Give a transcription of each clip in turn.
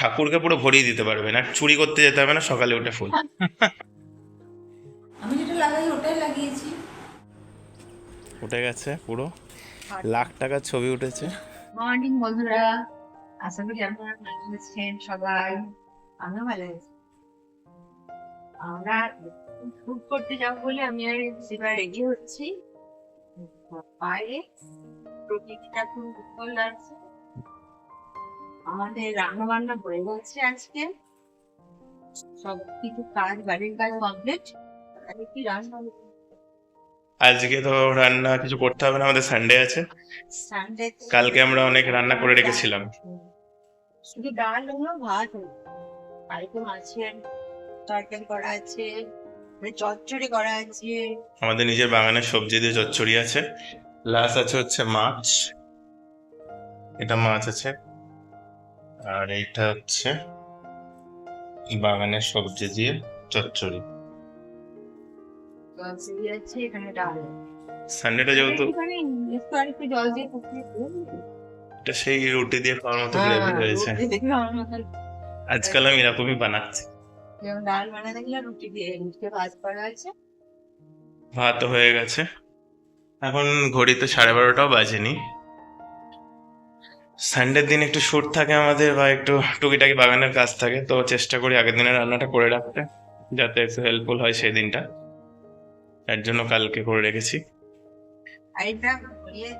ঠাকুরকে পুরো ভরিয়ে দিতে পারবেন আর চুরি করতে যেতে হবে না সকালে উঠে ফুল। আমি যেটা লাগাই ওটাই লাগিয়েছি। উঠে গেছে পুরো। লাখ টাকার ছবি উঠেছে। মর্নিং বন্ধুরা। আশা করি আপনারা ভালো আছেন সবাই। আমিও ভালো আছি। আমরা শুট করতে যাব বলে আমি আর সেবার রেডি হচ্ছি। বাইরে প্রকৃতিটা খুব সুন্দর লাগছে। আমাদের রান্না বান্না হয়ে গেছে আজকে। সব কিছু কাজ বাড়ির কাজ কমপ্লিট কি রান্না আজকে তো রান্না কিছু করতে হবে না আমাদের সানডে আছে। সানডে কালকে আমরা অনেক রান্না করে রেখেছিলাম। শুধু ডাল হলো ভাত হলো বাড়িতে মাছের তরকারি করা আছে মানে চচ্চড়ি করা আছে। আমাদের নিজের বাগানের সবজি দিয়ে চচ্চড়ি আছে। প্লাস আছে হচ্ছে মাছ। এটা মাছ আছে। আর এইটা হচ্ছে বাগানের সবজি দিয়ে চচ্চড়ি। সানডেটা যেহেতু। এটা সেই রুটি দিয়ে খাওয়ার মতো হ্যাঁ, গ্রেভি আমার মাথায় আজকাল আমি এরকমই বানাচ্ছি। যেমন ডাল বানাতে গেলে রুটি দিয়ে রুটিকে ভাজ করা আছে। ভাত হয়ে গেছে। এখন ঘড়িতে সাড়ে বারোটাও বাজেনি। সানডের দিন একটু শুট থাকে আমাদের বা একটু টুকিটাকি বাগানের কাজ থাকে তো চেষ্টা করি আগের দিনের রান্নাটা করে রাখতে যাতে একটু হেল্পফুল হয় সেই দিনটা। এর জন্য কালকে করে রেখেছি। ইয়ে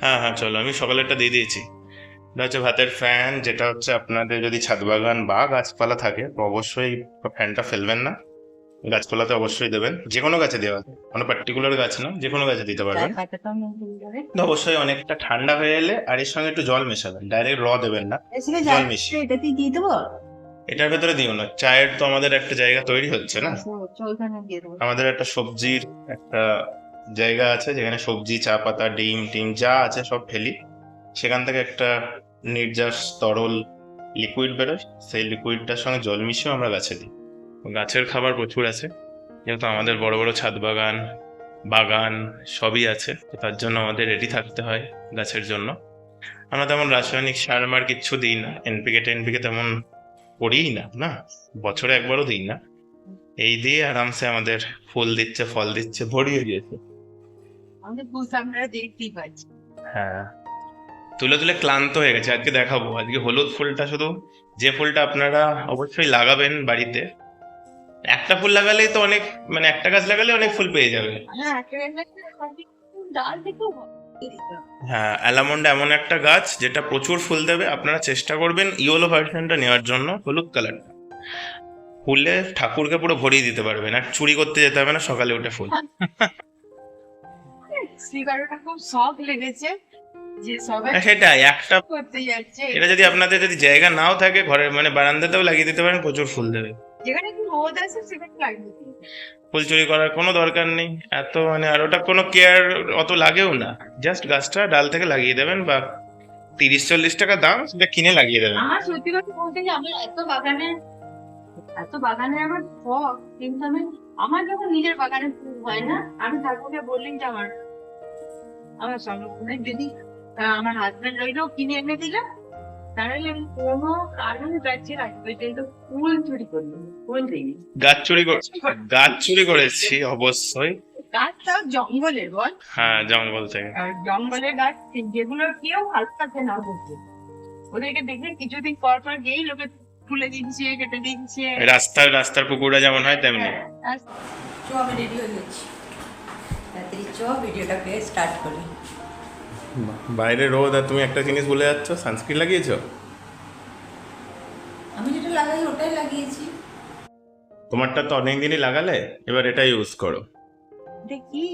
হ্যাঁ হ্যাঁ চলো আমি সকালেরটা দিয়ে দিয়েছি। এটা হচ্ছে ভাতের ফ্যান যেটা হচ্ছে আপনাদের যদি ছাদ বাগান বা গাছপালা থাকে তো অবশ্যই ফ্যানটা ফেলবেন না। গাছপালাতে অবশ্যই দেবেন। যে কোনো গাছে দেওয়া। কোনো পার্টিকুলার গাছ না যে কোনো গাছে দিতে পারবেন। অবশ্যই অনেকটা ঠান্ডা হয়ে এলে আর এর সঙ্গে একটু জল মেশাবেন। ডাইরেক্ট র দেবেন না জল মিশিয়ে। দিয়ে দেবো? এটার ভেতরে দিও না। চায়ের তো আমাদের একটা জায়গা তৈরি হচ্ছে না? আচ্ছা, আমাদের একটা সবজির একটা জায়গা আছে যেখানে সবজি চা পাতা ডিম টিম যা আছে সব ফেলি সেখান থেকে একটা নির্যাস তরল লিকুইড বেরোয়। সেই লিকুইডটার সঙ্গে জল মিশিয়েও আমরা গাছে দিই। গাছের খাবার প্রচুর আছে যেহেতু আমাদের বড় বড় ছাদ বাগান বাগান সবই আছে তার জন্য আমাদের রেডি থাকতে হয় গাছের জন্য। আমরা তেমন রাসায়নিক সার মার কিচ্ছু দিই না এনপিকে টেনপিকে তেমন করিই না না? বছরে একবারও দিই না। এই দিয়ে আরামসে আমাদের ফুল দিচ্ছে ফল দিচ্ছে ভরিয়ে দিয়েছে। হ্যাঁ। তুলে তুলে ক্লান্ত হয়ে গেছে আজকে দেখাবো। আজকে হলুদ ফুলটা শুধু যে ফুলটা আপনারা অবশ্যই লাগাবেন বাড়িতে একটা ফুল লাগালেই তো অনেক মানে একটা গাছ লাগালে অনেক ফুল পেয়ে যাবে। হ্যাঁ। হ্যাঁ অ্যালামন্ড এমন একটা গাছ যেটা প্রচুর ফুল দেবে। আপনারা চেষ্টা করবেন ইয়েলো ভার্সনটা নেওয়ার জন্য হলুদ কালারটা। ফুলে ঠাকুরকে পুরো ভরিয়ে দিতে পারবেন আর চুরি করতে যেতে হবে না সকালে উঠে ফুল। স্পিকারটা খুব শখ লেগেছে হ্যাঁ, সেটাই একটা এটা যদি আপনাদের যদি জায়গা নাও থাকে ঘরের মানে বারান্দাতেও লাগিয়ে দিতে পারেন প্রচুর ফুল দেবে। যেখানে রোদ আছে সেখানে লাগবে ফুল চুরি করার কোনো দরকার নেই। এত মানে আর ওটা কোনো কেয়ার অত লাগেও না। জাস্ট গাছটা ডাল থেকে লাগিয়ে দেবেন বা তিরিশ চল্লিশ টাকা দাম সেটা কিনে লাগিয়ে দেবেন। আমার সত্যি কথা বলতে কি আমার এত বাগানে এত বাগানে আমার শখ কিন্তু আমি আমার যখন নিজের বাগানে ফুল হয় না আমি ঠাকুরকে বললেন যে আমার আমার সংরক্ষণে যদি আমার হাজবেন্ড রইলেও কিনে এনে দিলাম গাছে রাখবে কিন্তু ফুল চুরি করি ফুল দিই গাছ চুরি গাছ চুরি করেছি অবশ্যই। গাছ জঙ্গলের বল। হ্যাঁ জঙ্গল থেকে। জঙ্গলের গাছ যেগুলো কেউ হালকাতে না বসে ওদেরকে দেখলে কিছুদিন পর পর গিয়েই লোকে তুলে দিচ্ছে কেটে দিচ্ছে। রাস্তার রাস্তার পুকুরটা যেমন হয় তেমনি। চ আমি রেডি হয়ে যাচ্ছি। তাড়াতাড়ি চ ভিডিওটাকে স্টার্ট করি। বাইরে রোদ আর তুমি একটা জিনিস বলে যাচ্ছ? সানস্ক্রিন লাগিয়েছো? আমি যেটা লাগাই ওটাই লাগিয়েছি। তোমারটা তো অনেক দিনই লাগালে এবার এটা ইউজ করো। দেখি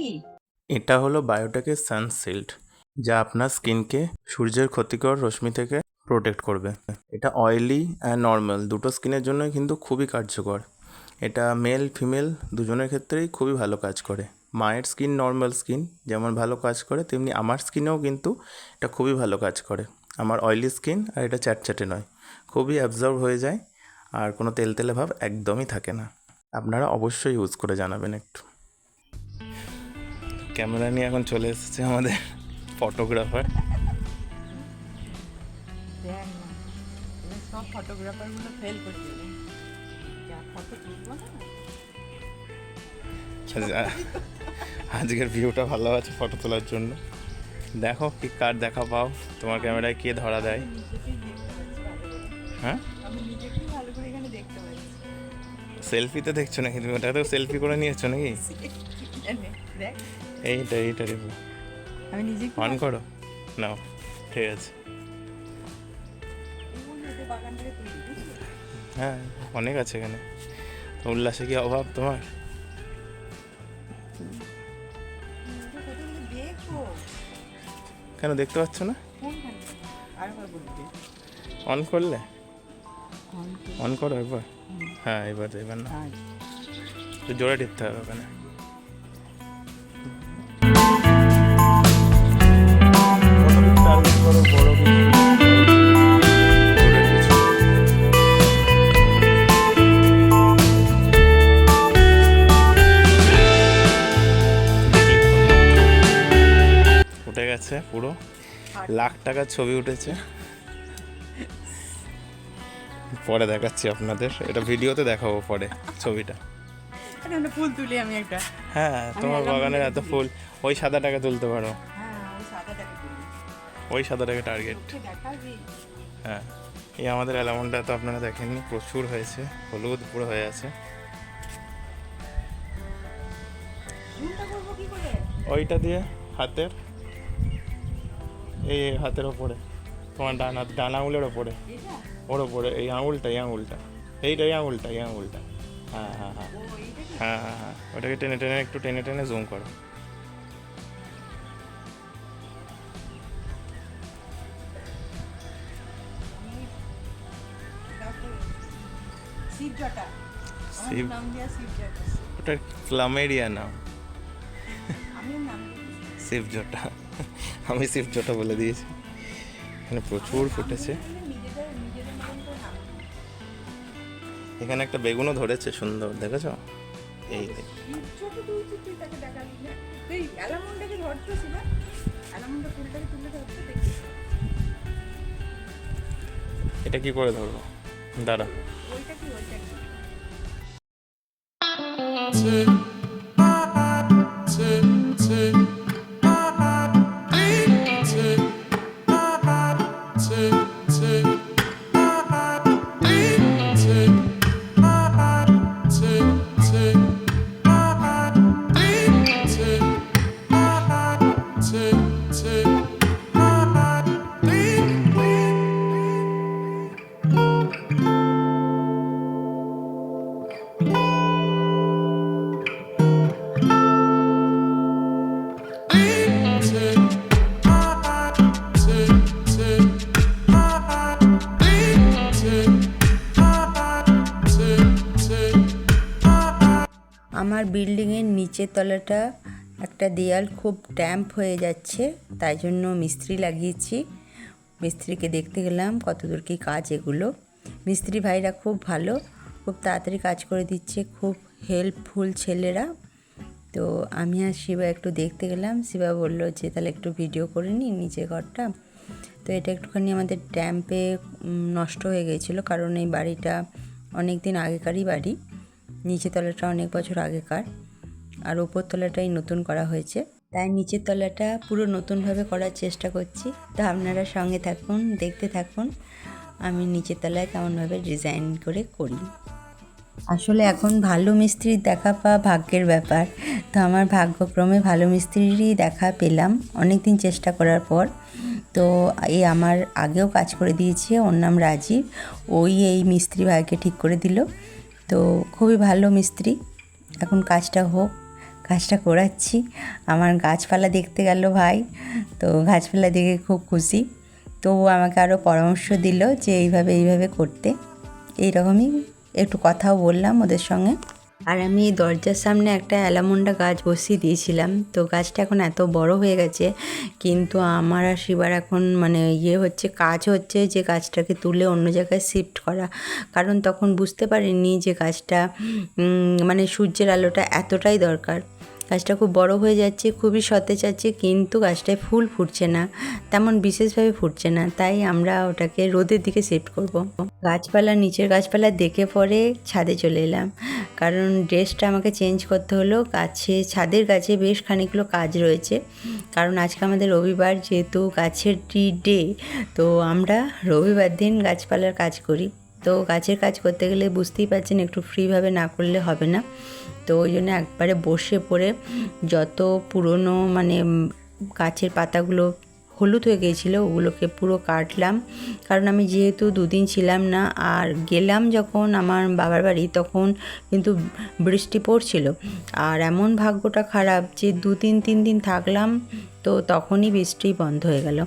এটা হলো বায়োটেকের সানসিল্ড যা আপনার স্কিনকে সূর্যের ক্ষতিকর রশ্মি থেকে প্রোটেক্ট করবে। এটা অয়েলি অ্যান্ড নর্মাল দুটো স্কিনের জন্যই কিন্তু খুবই কার্যকর। এটা মেল ফিমেল দুজনের ক্ষেত্রেই খুবই ভালো কাজ করে। মায়ের স্কিন নর্মাল স্কিন যেমন ভালো কাজ করে, তেমনি আমার স্কিনেও কিন্তু এটা খুবই ভালো কাজ করে। আমার অয়েলি স্কিন আর এটা চ্যাটচ্যাটে নয়। খুবই অ্যাবজর্ব হয়ে যায় আর কোনো তেল তেলে ভাব একদমই থাকে না। আপনারা অবশ্যই ইউজ করে জানাবেন একটু। ক্যামেরা নিয়ে এখন চলে এসেছে আমাদের ফটোগ্রাফার ফটোগ্রাফারগুলো ফেল করে ফটো তুলবো না? আজকের ভিউটা ভালো আছে ফটো তোলার জন্য। দেখো কি কার দেখা পাও, তোমার ক্যামেরায় কে ধরা দেয়। হ্যাঁ? সেলফিতে দেখছ নাকি তুমি? ওটাতে সেলফি করে নিয়েছো নাকি? এইটা এইটা নিজেকে অন করো। নাও, ঠিক আছে? হ্যাঁ অনেক আছে এখানে। তো উল্লাসে কি অভাব তোমার? কেন দেখতে পাচ্ছ না? অন করলে? অন করো একবার। হ্যাঁ এবার এবার না। তো জোরে টিপতে হবে ওখানে। বড় বড় উঠে গেছে পুরো। লাখ টাকার ছবি উঠেছে। পরে দেখাচ্ছি আপনাদের। এটা ভিডিওতে দেখাবো পরে ছবিটা। ফুল তুলি আমি একটা। হ্যাঁ তোমার বাগানের এত ফুল। ওই সাদাটাকে তুলতে পারো। হ্যাঁ ওই ওই সাদাটাকে টার্গেট হ্যাঁ এই আমাদের অ্যালামনটা তো আপনারা দেখেননি। প্রচুর হয়েছে। হলুদ পুরো হয়ে আছে। ওইটা দিয়ে হাতের এই হাতের ওপরে। তোমার ডান হাত ডান আঙুলের ওপরে। ওর ওপরে এই আঙুলটা এই আঙুলটা। এইটা এই আঙুলটা এই আঙুলটা। হ্যাঁ হ্যাঁ হ্যাঁ। হ্যাঁ হ্যাঁ হ্যাঁ। ওটাকে টেনে টেনে একটু টেনে টেনে জুম করো। ওটা ক্লামেরিয়া নাম। শিবজটা। আমি শিবজটা বলে দিয়েছি। এখানে প্রচুর ফুটেছে। এখানে একটা বেগুনও ধরেছে, সুন্দর, দেখেছ? এই এটা কি করে ধরবো? দাঁড়া। বিল্ডিংয়ের নিচের তলাটা একটা দেয়াল খুব ড্যাম্প হয়ে যাচ্ছে, তাই জন্য মিস্ত্রি লাগিয়েছি। মিস্ত্রিকে দেখতে গেলাম কতদূর কি কাজ এগুলো। মিস্ত্রি ভাইরা খুব ভালো, খুব তাড়াতাড়ি কাজ করে দিচ্ছে, খুব হেল্পফুল ছেলেরা। তো আমি আর শিবা একটু দেখতে গেলাম, শিবা বলল যে তাহলে একটু ভিডিও করে নিই নিচে ঘরটা। তো এটা একটুখানি আমাদের ড্যাম্পে নষ্ট হয়ে গিয়েছিল, কারণ এই বাড়িটা অনেক দিন আগেকারই বাড়ি। নিচের তলাটা অনেক বছর আগেকার আর ওপর তলাটাই নতুন করা হয়েছে। তাই নিচের তলাটা পুরো নতুনভাবে করার চেষ্টা করছি। তো আপনারা সঙ্গে থাকুন, দেখতে থাকুন। আমি নিচের তলায় কেমনভাবে ডিজাইন করে করি। আসলে এখন ভালো মিস্ত্রির দেখা পাওয়া ভাগ্যের ব্যাপার। তো আমার ভাগ্যক্রমে ভালো মিস্ত্রিরই দেখা পেলাম অনেক দিন চেষ্টা করার পর। তো এই আমার আগেও কাজ করে দিয়েছে, ওর নাম রাজীব। ওই এই মিস্ত্রি ভাইকে ঠিক করে দিল। তো খুবই ভালো মিস্ত্রি। এখন কাজটা হোক, কাজটা করাচ্ছি। আমার গাছপালা দেখতে গেল ভাই, তো গাছপালা দেখে খুব খুশি। তো আমাকে আরও পরামর্শ দিল যে এইভাবে এইভাবে করতে। এইরকমই একটু কথাও বললাম ওদের সঙ্গে। আর আমি এই দরজার সামনে একটা অ্যালামন্ডা গাছ বসিয়ে দিয়েছিলাম। তো গাছটা এখন এত বড় হয়ে গেছে, কিন্তু আমার আর শিবার এখন মানে ইয়ে হচ্ছে, কাজ হচ্ছে যে গাছটাকে তুলে অন্য জায়গায় শিফট করা। কারণ তখন বুঝতে পারিনি যে গাছটা মানে সূর্যের আলোটা এতটাই দরকার। গাছটা খুব বড় হয়ে যাচ্ছে, খুবই সতেজ আছে, কিন্তু গাছটায় ফুল ফুটছে না, তেমন বিশেষভাবে ফুটছে না, তাই আমরা ওটাকে রোদের দিকে শিফট করব। গাছপালা, নিচের গাছপালা দেখে পরে ছাদে চলে এলাম, কারণ ড্রেসটা আমাকে চেঞ্জ করতে হলো, গাছে, ছাদের গাছে বেশ খানিকগুলো কাজ রয়েছে, কারণ আজকে আমাদের রবিবার, যেহেতু গাছের ট্রি ডে তো আমরা রবিবার দিন গাছপালার কাজ করি তো গাছের কাজ করতে গেলে বুঝতেই পারছেন একটু ফ্রিভাবে না করলে হবে না। তো ওই জন্য একবারে বসে পড়ে যত পুরনো মানে গাছের পাতাগুলো হলুদ হয়ে গিয়েছিল ওগুলোকে পুরো কাটলাম। কারণ আমি যেহেতু দুদিন ছিলাম না, আর গেলাম যখন আমার বাবার বাড়ি, তখন কিন্তু বৃষ্টি পড়ছিল। আর এমন ভাগ্যটা খারাপ যে দু তিন তিন দিন থাকলাম, তো তখনই বৃষ্টি বন্ধ হয়ে গেল।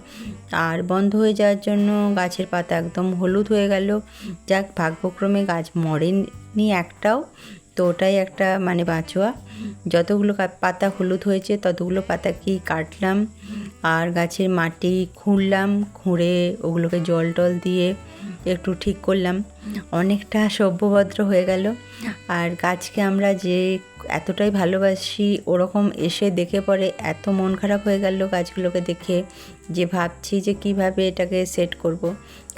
আর বন্ধ হয়ে যাওয়ার জন্য গাছের পাতা একদম হলুদ হয়ে গেল। যাক, ভাগ্যক্রমে গাছ মরেনি একটাও। তো ওটাই একটা মানে বাঁচোয়া। যতগুলো পাতা হলুদ হয়েছে, ততগুলো পাতাকেই কাটলাম আর গাছের মাটি খুঁড়লাম, খুঁড়ে ওগুলোকে জল টল দিয়ে একটু ঠিক করলাম। অনেকটা সভ্যভদ্র হয়ে গেল। আর গাছকে আমরা যে এতটাই ভালোবাসি, ওরকম এসে দেখে পরে এত মন খারাপ হয়ে গেল গাছগুলোকে দেখে যে ভাবছি যে কীভাবে এটাকে সেট করব।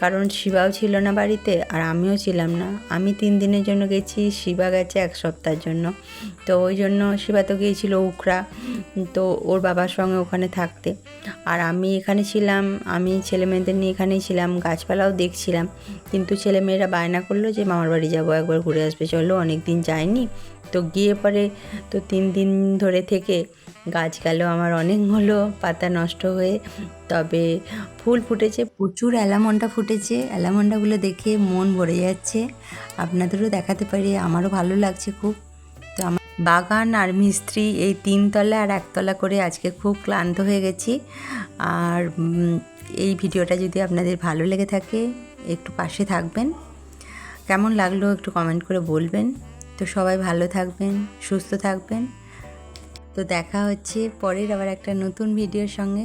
কারণ শিবাও ছিল না বাড়িতে আর আমিও ছিলাম না। আমি তিন দিনের জন্য গেছি, শিবা গেছে এক সপ্তাহের জন্য। তো ওই জন্য শিবা তো গিয়েছিল উখরা তো ওর বাবার সঙ্গে ওখানে থাকতে। আর আমি এখানে ছিলাম, আমি ছেলেমেয়েদের নিয়ে এখানেই ছিলাম, গাছপালাও দেখছিলাম। কিন্তু ছেলে মেয়েরা বায়না করল যে, মামার বাড়ি যাব, একবার ঘুরে আসবে, চলো অনেক দিন যায়নি তো গিয়ে পরে তো তিন দিন ধরে থেকে গাছ গেল, আমার অনেকগুলো পাতা নষ্ট হয়ে, তবে ফুল ফুটেছে, প্রচুর অ্যালামন্ডা ফুটেছে। অ্যালামন্ডাগুলো দেখে মন ভরে যাচ্ছে। আপনাদেরও দেখাতে পারি, আমারও ভালো লাগছে খুব। তো আমার বাগান আর মিস্ত্রি এই তিনতলা আর একতলা করে আজকে খুব ক্লান্ত হয়ে গেছি। আর এই ভিডিওটা যদি আপনাদের ভালো লেগে থাকে, একটু পাশে থাকবেন। কেমন লাগল একটু কমেন্ট করে বলবেন। তো সবাই ভালো থাকবেন, সুস্থ থাকবেন। তো দেখা হচ্ছে পরের আবার একটা নতুন ভিডিওর সঙ্গে।